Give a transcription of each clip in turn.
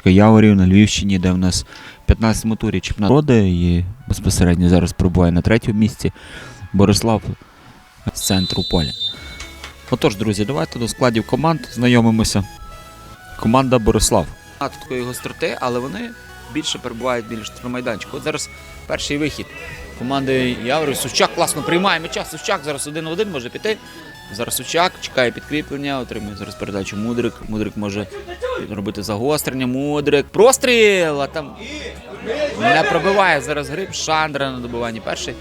Містечко Яворів на Львівщині, де в нас 15-му турі чемпіонат роди і безпосередньо зараз перебуває на третьому місці Борислав з центру поля. Отож, друзі, давайте до складів команд знайомимося. Команда Борислав. Такої гостроти, але вони більше перебувають біля майданчику. От зараз перший вихід команди Яворів. Сущак класно приймає м'яча. Сущак зараз один в один може піти. Зараз Сущак чекає підкріплення, отримує зараз передачу Мудрик. Мудрик може робити загострення. Мудрик. Простріл! А там не пробиває зараз гриб. Шандра на добиванні перший.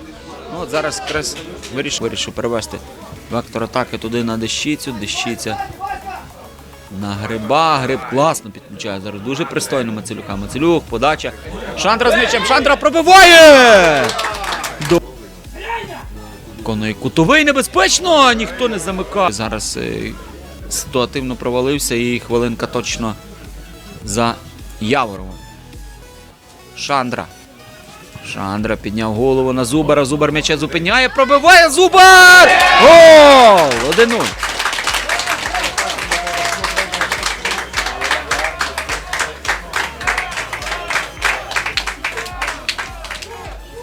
Ну от зараз якраз вирішив, вирішив перевести вектор атаки туди на дещицю. Дещиця на гриба. Гриб класно підключає. Зараз дуже пристойно Мацелюка. Мацелюк, подача. Шандра з м'ячем. Шандра пробиває! Виконує кутовий небезпечно, ніхто не замикає. Зараз е, ситуативно провалився і хвилинка точно за Яворовим. Шандра. Шандра підняв голову на Зубара. Зубар м'яча зупиняє. Пробиває Зубар! Гол! 1-0.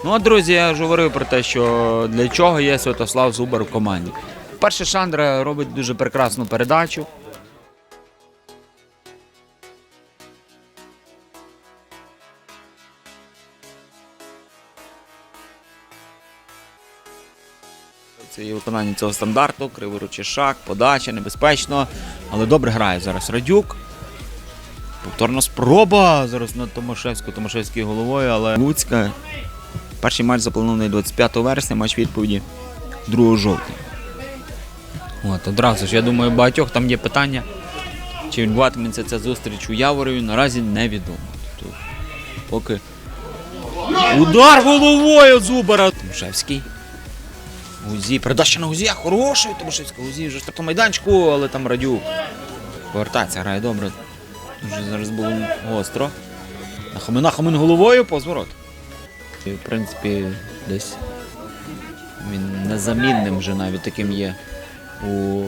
Ну, а друзі, я вже говорив про те, що для чого є Святослав Зубар в команді. Перше, Шандра робить дуже прекрасну передачу. Це є виконання цього стандарту, криворучий шаг, подача, небезпечно. Але добре грає зараз Радюк. Повторна спроба зараз на Томашевську, Томашевською головою, але Луцька. Перший матч запланований 25 вересня, матч відповіді 2 жовтня. От, одразу ж, я думаю, багатьох там є питання, чи відбуватиметься ця зустріч у Яворові, наразі невідомо. Тобто, поки удар головою Зубара. Томашевський. Гузі, передача на Гузія, хороший Томашевський. Гузі вже в майданчику, але там Радюк. Повертається, грає добре. Вже зараз було гостро. Нахамина Хамин головою позворот. І, в принципі, десь він незамінним вже навіть таким є у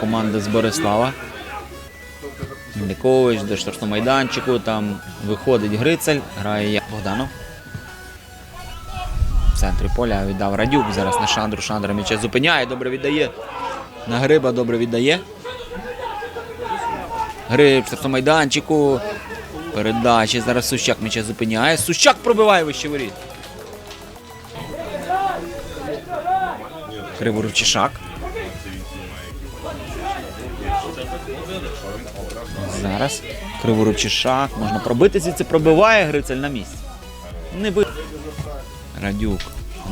команди з Борислава. Мельникович до штрафного майданчику, там виходить Грицель, грає Богданов. В центрі поля віддав Радюк зараз на Шандру. Шандра м'яча зупиняє, добре віддає. На Гриба добре віддає. Гриб в майданчику. Передачі. Зараз Сущак м'яча зупиняє. Сущак пробиває вище воріт. Криворучішак. Зараз Криворучішак. Можна пробити звідси пробиває Грицель на місці. Не би. Радюк.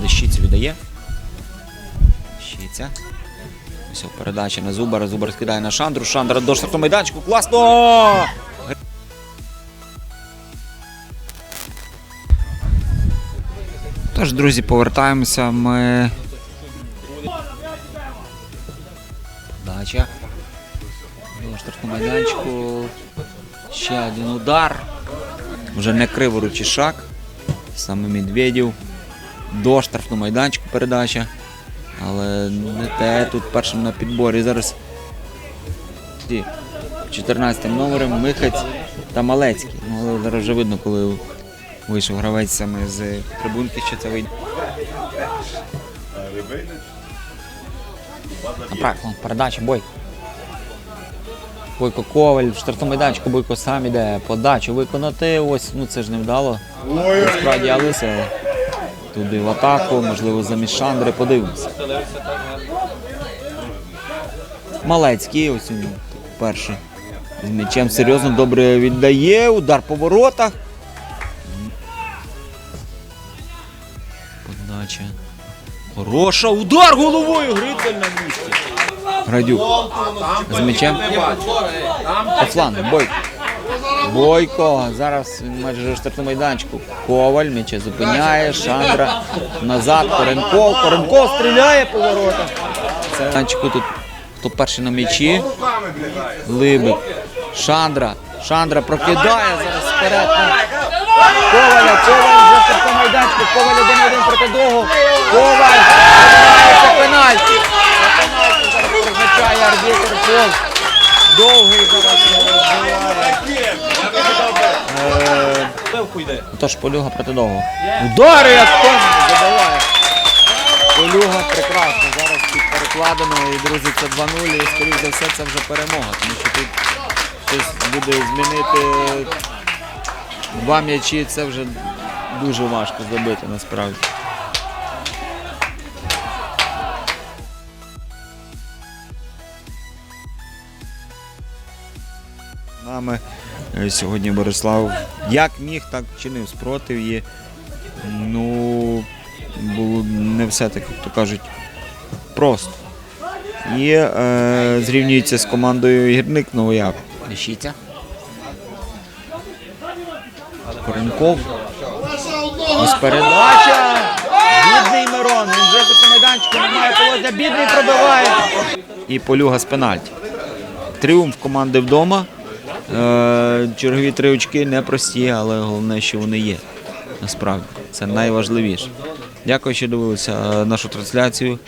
Дещицю віддає. Щиця. Ось передача на Зубара. Зубар скидає на Шандру. Шандра до штрафного майданчику. Класно! Тож, друзі, повертаємося. Ми. Подача. До штрафного майданчику. Ще один удар. Вже не криворучий шаг. Саме Медведів. До штрафного майданчику передача. Але не те тут першим на підборі. Зараз ті 14 номером Михаць та Малецький. Ну, але зараз вже видно, коли вийшов гравець саме з трибунки, що це вийде. Направо, передача, бой. Бойко Коваль, в штрафному майданчику Бойко сам іде, подачу виконати. Ось, ну це ж не вдало. Насправді Алиса туди в атаку, можливо, замість Шандри, подивимося. Малецький, ось він перший. З м'ячем серйозно добре віддає, удар по воротах. Подача. Хороша, удар головою, Грицель на місці. Градюк. З м'ячем. По флангу, Бойко. Бойко. Зараз майже в штрафному майданчику. Коваль м'яче зупиняє. Шандра назад. Коренков. Коренков стріляє по воротах. Майданчику тут хто перший на м'ячі. Либик. Шандра. Шандра прокидає зараз вперед. Коваля. Коваль вже штрафному майданчику. Коваль один-один проти другого. Коваль. Це пенальті. Зараз призначає арбітр Пол. Довгий зараз відбиває. Тож Полюга проти довго. Удари, як впевнено, забиває. Полюга прекрасно. Зараз під перекладиною. І, друзі, це 2-0. І, скоріш за все, це вже перемога. Тому що тут щось буде змінити два м'ячі. Це вже дуже важко забити насправді. Нами е, сьогодні Борислав як міг, так чинив спротив є. Ну, було не все так, як то кажуть, просто. І е, зрівнюється з командою гірник Новояк. Ліщиця. Коренков. Ось передача. Бідний Мирон. Він вже по майданчику немає колодя. Бідний пробиває. І полюга з пенальті. Тріумф команди вдома. Е, чергові три очки непрості, але головне, що вони є. Насправді, це найважливіше. Дякую, що дивилися е, нашу трансляцію.